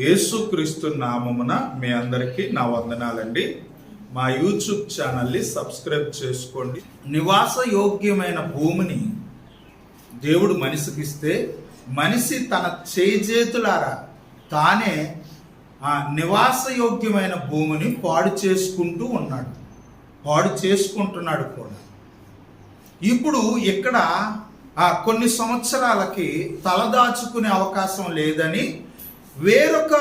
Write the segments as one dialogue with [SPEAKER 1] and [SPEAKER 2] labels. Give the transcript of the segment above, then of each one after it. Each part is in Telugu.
[SPEAKER 1] యేసుక్రీస్తు నామమున మీ అందరికీ నా వందనాలండి. మా యూట్యూబ్ ఛానల్ని సబ్స్క్రైబ్ చేసుకోండి. నివాస యోగ్యమైన భూమిని దేవుడు మనిషికిస్తే మనిషి తన చేజేతులారా తానే ఆ నివాస యోగ్యమైన భూమిని పాడు చేసుకుంటూ ఉన్నాడు. పాడు చేసుకుంటున్నాడు కూడా. ఇప్పుడు ఇక్కడ ఆ కొన్ని సంవత్సరాలకి తలదాచుకునే అవకాశం లేదని వేరొక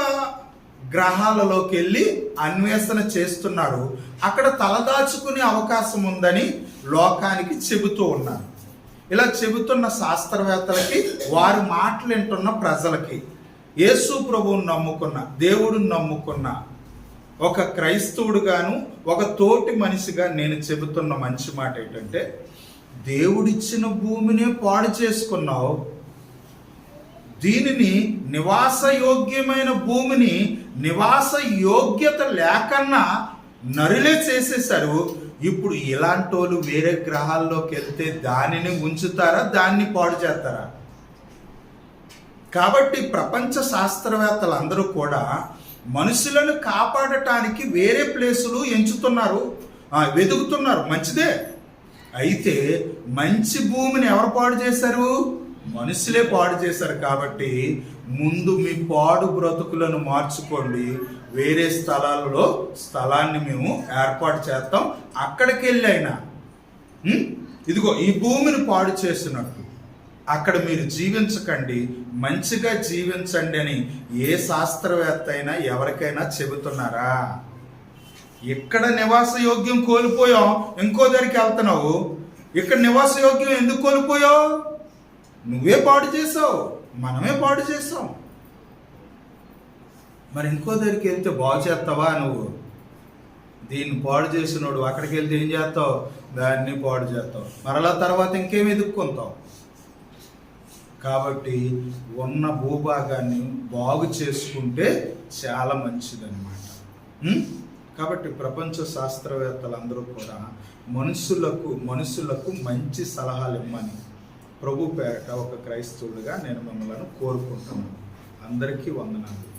[SPEAKER 1] గ్రహాలలోకి వెళ్ళి అన్వేషణ చేస్తున్నారు అక్కడ తలదాచుకునే అవకాశం ఉందని లోకానికి చెబుతూ ఉన్నారు. ఇలా చెబుతున్న శాస్త్రవేత్తలకి వారి మాటలు వింటున్న ప్రజలకి యేసు ప్రభువును నమ్ముకున్న దేవుడిని నమ్ముకున్న ఒక క్రైస్తవుడుగాను ఒక తోటి మనిషిగా నేను చెబుతున్న మంచి మాట ఏంటంటే దేవుడిచ్చిన భూమినే పాడు చేసుకున్నావు దీనిని నివాసయోగ్యమైన భూమిని నివాస యోగ్యత లేకన్నా నరులే చేసేసారు ఇప్పుడు ఇలాంటి వాళ్ళు వేరే గ్రహాల్లోకి వెళ్తే దానిని ఉంచుతారా? దాన్ని పాడు చేస్తారా? కాబట్టి ప్రపంచ శాస్త్రవేత్తలు అందరూ కూడా మనుషులను కాపాడటానికి వేరే ప్లేసులు ఎంచుతున్నారు. వెతుకుతున్నారు. మంచిదే. అయితే మంచి భూమిని ఎవరు పాడు చేశారు? మనుషులే పాడు చేశారు కాబట్టి ముందు మీ పాడు బ్రతుకులను మార్చుకోండి. వేరే స్థలాలలో స్థలాన్ని మేము ఏర్పాటు చేస్తాం. అక్కడికి వెళ్ళైనా ఇదిగో ఈ భూమిని పాడు చేసినట్టు అక్కడ మీరు జీవించకండి. మంచిగా జీవించండి అని ఏ శాస్త్రవేత్త అయినా ఎవరికైనా చెబుతున్నారా? ఇక్కడ నివాస యోగ్యం కోల్పోయాం? ఇంకో దగ్గరికి వెళ్తున్నావు. ఇక్కడ నివాస యోగ్యం ఎందుకు కోల్పోయావు? నువ్వే పాడు చేసావు మనమే పాడు చేసాం. మరి ఇంకో దగ్గరికి వెళ్తే బాగు చేస్తావా నువ్వు? దీన్ని పాడు చేసినోడు అక్కడికి వెళ్తే ఏం చేస్తావు? దాన్ని పాడు చేస్తావు. మరలా తర్వాత ఇంకేం ఎదుక్కుంటావు కాబట్టి ఉన్న భూభాగాన్ని బాగు చేసుకుంటే చాలా మంచిదన్నమాట. కాబట్టి ప్రపంచ శాస్త్రవేత్తలందరూ కూడా మనుషులకు మనుషులకు మంచి సలహాలు ఇవ్వమని ప్రభు పేరట ఒక క్రైస్తవుడిగా నేను మిమ్మల్ని కోరుకుంటున్నాను. అందరికీ వందనాలు.